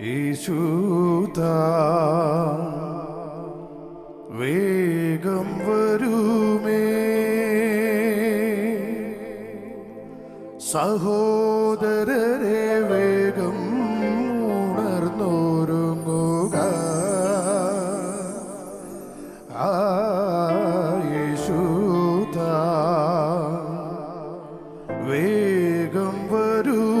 യേശുതാ വേഗം വരുമേ. സഹോദരരെ വേഗം ഉണർന്നോരുങ്ങുക. ആ യേശുതാ വേഗം വരുമേ.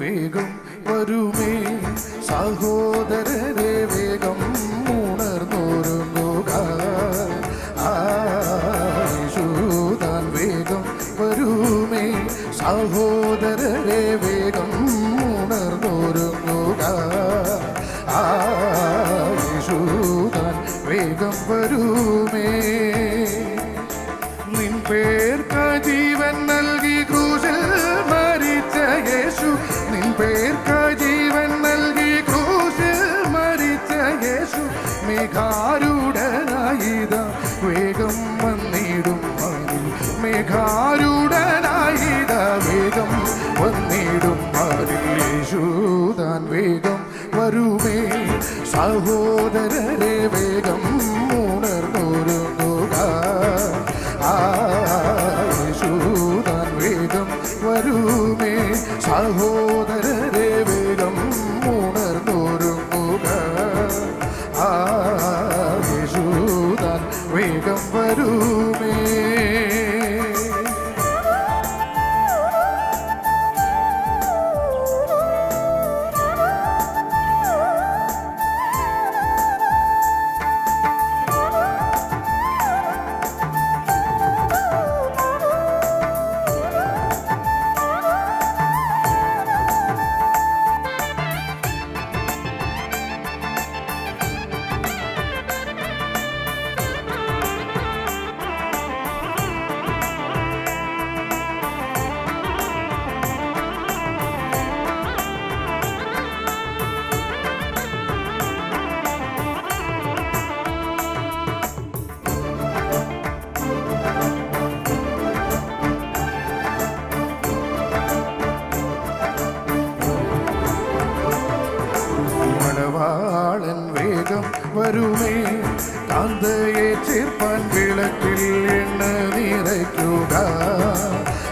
വേഗം വരുമേ. സഹോദരരെ വേഗം ഉണർന്നോരുങ്ങുക. ആ, യേശുതാൻ വേഗം വരുമേ. സഹോദരരെ വേഗം ഉണർന്നോരുങ്ങുക. ആ, യേശുതാൻ വേഗം വരുമേ. നിൻ പേർക്ക് വരുമേ സഹോദരരെ വേഗം ഉണർന്നൊരുങ്ങുക. യേശുതാൻ വേഗം വരുമേ. സഹോദരരെ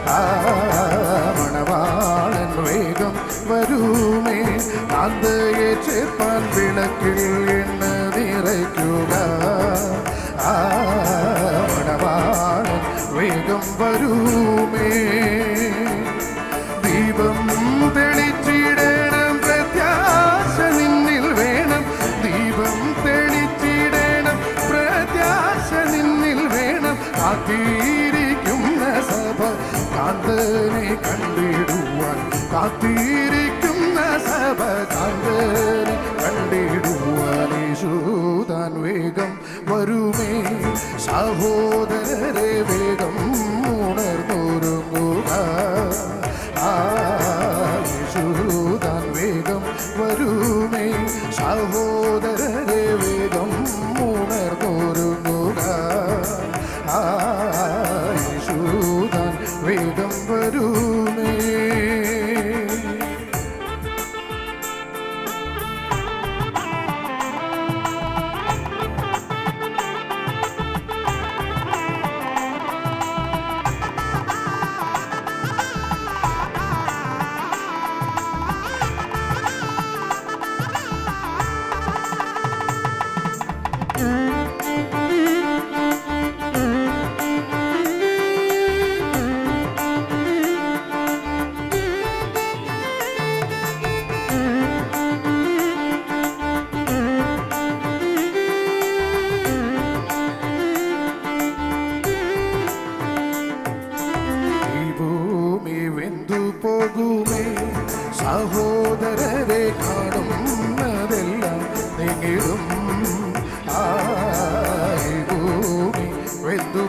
ആ, മണവാളൻ വേഗം വരൂമേ. കാന്തയെ ചേർപ്പാൻ വിളക്കിൽ എണ്ണ നിറയ്ക്കുക. മണവാളൻ വേഗം വരൂമേ. ദീപം തെളിച്ചിടണം പ്രത്യാശ നിന്നിൽ വേണം. ദീപം തെളിച്ചിടണം പ്രത്യാശ നിന്നിൽ വേണം. അതീ കാന്തനെ കണ്ടിടുവാൻ കാത്തിരിക്കുന്ന സഭ കാന്തനെ കണ്ടിടുവാൻ യേശുതാൻ വേഗം വരുമേ സഹോദരരെ വേഗം ഉണർന്നൊരുങ്ങുക യേശുതാൻ വേഗം വരുമേ സഹോദരരെ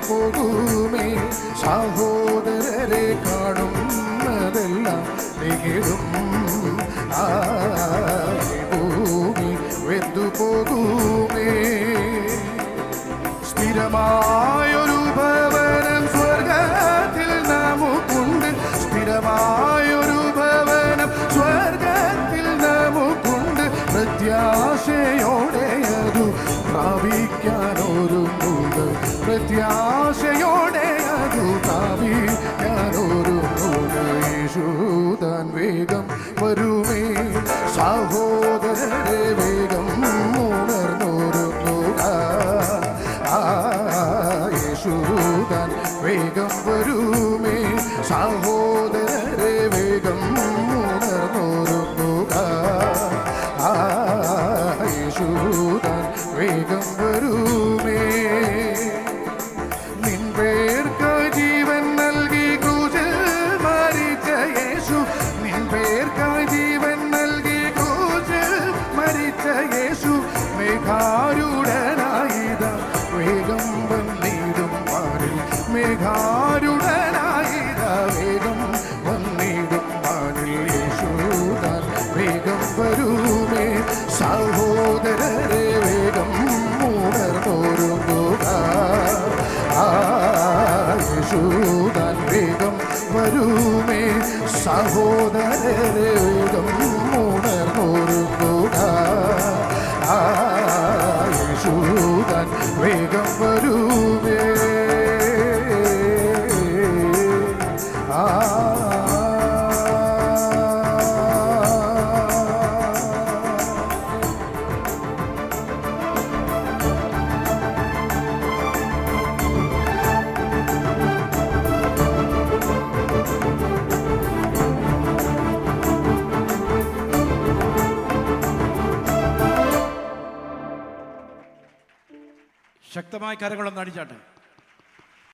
പോകുമേ സഹോദരരെ കാണുന്നതെല്ലാം നികിടും. ആ ഭൂമി വെന്തു പോകുമേ. സ്ഥിരമായൊരു ഭവനം സ്വർഗത്തിൽ നമുക്കുണ്ട്. സ്ഥിരമായൊരു ഭവനം സ്വർഗത്തിൽ നമുക്കുണ്ട്. പ്രത്യാശയോടെ അതു പ്രാപിക്കാനൊരുങ്ങുക പ്രത്യാശയോടെ അതു ഞാനൊരു യേശുതാൻ വേഗം വരുമേ. സഹോദരരെ വേഗം ഉണർന്നൊരുങ്ങുക ആ, യേശുതാൻ വേഗം വരുമേ. സഹോദരരെ വരുമേ സഹോദരരെ വേഗം ഉണർന്നോരുങ്ങുക ആ, യേശുദാൻ വേഗം വരുമേ ആ ശക്തമായ കരങ്ങളൊന്ന് അടിച്ചാട്ടെ.